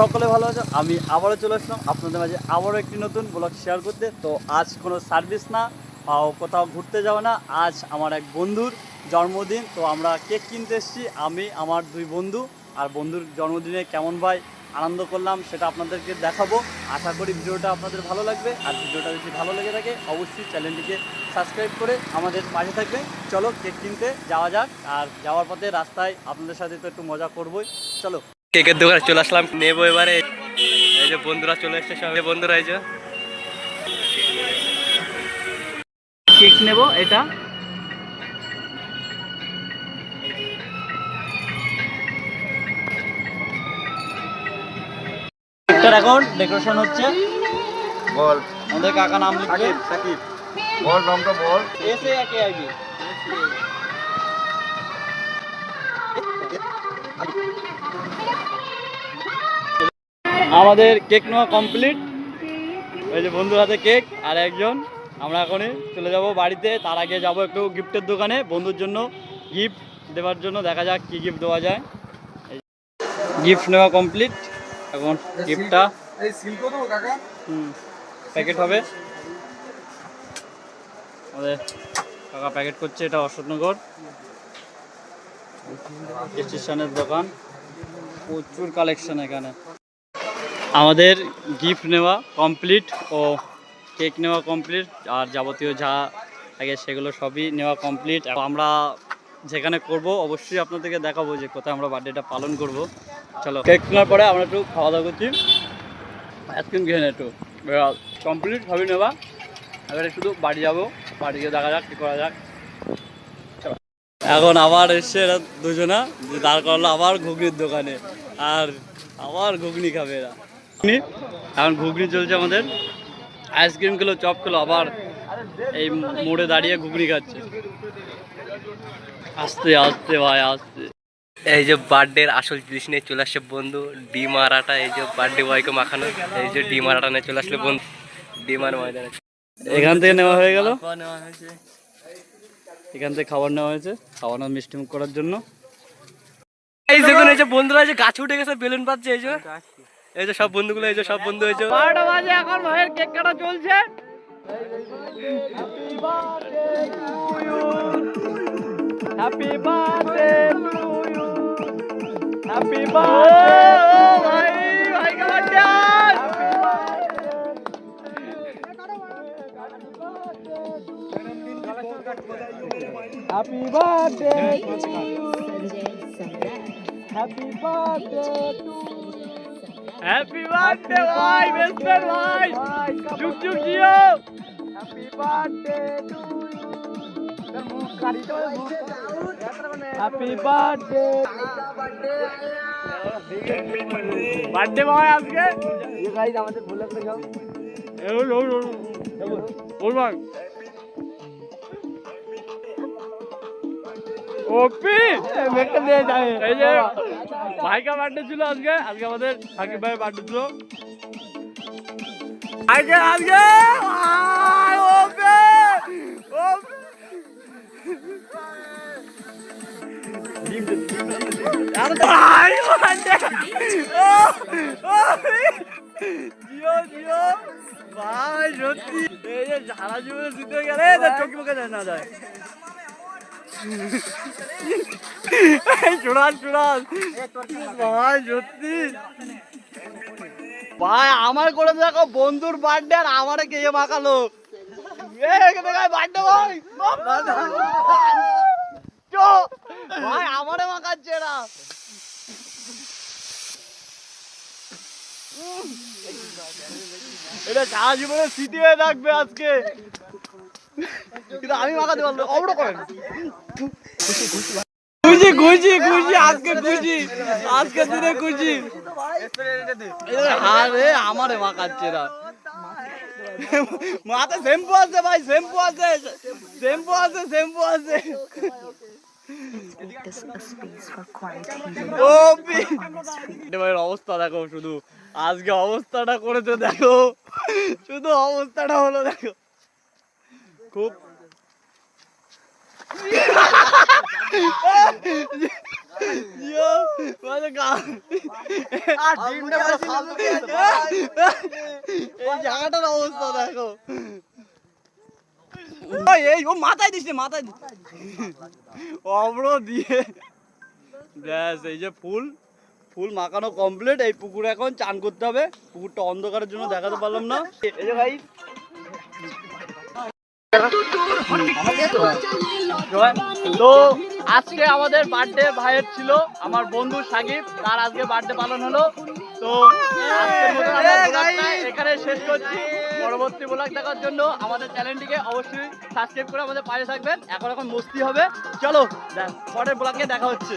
সকলে ভালো আছো? আমি আবারও চলে আসলাম আপনাদের মাঝে আবারও একটি নতুন ব্লগ শেয়ার করতে। তো আজ কোনো সার্ভিস না কোথাও ঘুরতে যাও না। আজ আমার এক বন্ধুর জন্মদিন, তো আমরা কেক কিনতে এসেছি। আমি, আমার দুই বন্ধু, আর বন্ধুর জন্মদিনে কেমন ভাই আনন্দ করলাম সেটা আপনাদেরকে দেখাবো। আশা করি ভিডিওটা আপনাদের ভালো লাগবে, আর ভিডিওটা যদি ভালো লেগে থাকে, অবশ্যই চ্যানেলটিকে সাবস্ক্রাইব করে আমাদের পাশে থাকবে চলো, কেক কিনতে যাওয়া যাক, আর যাওয়ার পথে রাস্তায় আপনাদের সাথে তো একটু মজা করবোই। চলো। কেকের দোকানে চলে আসলাম। নেব এবারে। এই যে বন্ধুরা চলে এসছে সবাই। বন্ধুরা এই যে। কেক নেব এটা। কেকটার এখন ডেকোরেশন হচ্ছে। বল। আমাদের কাকা নাম লিখবে। সাকিব সাকিব। বল নামটা বল। এসে একে আইবি আমাদের কেক নেওয়া কমপ্লিট এই যে বন্ধুর হাতে কেক আর একজন। আমরা এখনই চলে যাব বাড়িতে। তার আগে যাব একটু গিফটের দোকানে। বন্ধুর জন্য গিফট দেওয়ার জন্য দেখা যাক কি গিফট দেওয়া যায়। গিফট নেওয়া কমপ্লিট এখন গিফটটা হুম প্যাকেট হবে। আমাদের কাকা প্যাকেট করছে, এটা অশোকনগর। স্টেশনের দোকান। প্রচুর কালেকশন এখানে। আমাদের গিফট নেওয়া কমপ্লিট ও কেক নেওয়া কমপ্লিট আর যাবতীয় যা থাকে সেগুলো সবই নেওয়া কমপ্লিট আমরা যেখানে করব, অবশ্যই আপনাদেরকে দেখাবো যে কোথায় আমরা বার্থডেটা পালন করব। চলো কেক কেনার পরে আমরা একটু খাওয়া দাওয়া করছি আইসক্রিম খেয়ে নে একটু। কমপ্লিট সবই নেওয়া। এবারে শুধু বাড়ি যাব। বাড়ি গিয়ে দেখা যাক, কী করা যাক। এখন আবার এসছে এরা দুজনা যে দাঁড় করালো আবার ঘুগনির দোকানে। আর আবার ঘুগনি খাবে এরা। এখন ঘুগনি চলছে আমাদের। আইসক্রিম খেলো চপ খেলো আবার এই মোড়ে দাঁড়িয়ে ঘুগনি খাচ্ছে। আস্তে আস্তে ভাই আস্তে। এই যে বার্থডের আসল জিনিস নিয়ে চলে আসছে বন্ধু ডিম আরাটা এই যে বার্থডে বয়কে মাখানো এই যে ডিম আরাটা নিয়ে চলে আসলে বন্ধু। ডিম আর ময়দানে। এখান থেকে নেওয়া হয়ে গেল। এখান থেকে খাবার নেওয়া হয়েছে খাওয়ানো মিষ্টি মুখ করার জন্য। এই দেখুন এই যে বন্ধুরা এই যে গাছে উঠে গেছে বেলুন পাচ্ছে এই যে। এই যে সব বন্ধুগুলো এই যে সব বন্ধু যে। বারোটা বাজে এখন ভাইয়ের কেক কাটা চলছে। Happy birthday to you happy birthday ভাই ভাই কাটা happy birthday happy birthday to happy birthday ভাই বেস্ট ফ্রেন্ড ভাই যুগ যুগ Jio happy birthday to happy birthday birthday ভাই আজকে ये गाइस আমাদের ভুলে করে যাও এই লো লো বল ভাই ওপি! মেকটা দিয়ে যায় এই যে ভাইকা বার্থডে ছিল আজকে আজকে আমাদের সাকিব ভাইয়ের বার্থডে ছিল। আজকে আজকে! ওপি! জিও জিও! ভাই সত্যি। এই যে জীবনে জিতে গেলে চোখে মুখে না যায়। ভাই আমার করে দেখো, বন্ধুর বার্থডে আর আমারে কে মাখালো। বার্থডে ভাই। ভাই, আমারে মাখাচ্ছে না। এটা সারা জীবনের স্মৃতি হয়ে থাকবে আজকে। কিন্তু আমি মাখাতে পারল অবড় করেন। খুশি খুশি খুশি আজকে খুশি আজকে দিনে খুশি আরে আমারে মাখাচ্ছে না মাথা শ্যাম্পু আছে ভাই শ্যাম্পু আছে শ্যাম্পু আছে শ্যাম্পু আছে। অবস্থা দেখো শুধু। আজকে অবস্থাটা করেছে দেখো। শুধু অবস্থাটা হলো দেখো। খুব জায়গাটার অবস্থা দেখো। এই ও মাথায় দিস মাথায় দিস অব্র দিয়ে। ব্যাস এই যে ফুল ফুল মাখানো কমপ্লিট এই পুকুরে এখন চান করতে হবে। পুকুরটা অন্ধকারের জন্য দেখাতে পারলাম না। এই যে ভাই তো আজকে আমাদের বার্থডে ভাইয়ের ছিল আমার বন্ধু সাকিব তার আজকে বার্থডে পালন হলো। তো এখানে শেষ করছি। পরবর্তী ব্লগ দেখার জন্য আমাদের চ্যানেলটিকে অবশ্যই সাবস্ক্রাইব করে আমাদের পাশে থাকবেন। এখন এখন মস্তি হবে। চলো দেখ, পরের ব্লগে দেখা হচ্ছে।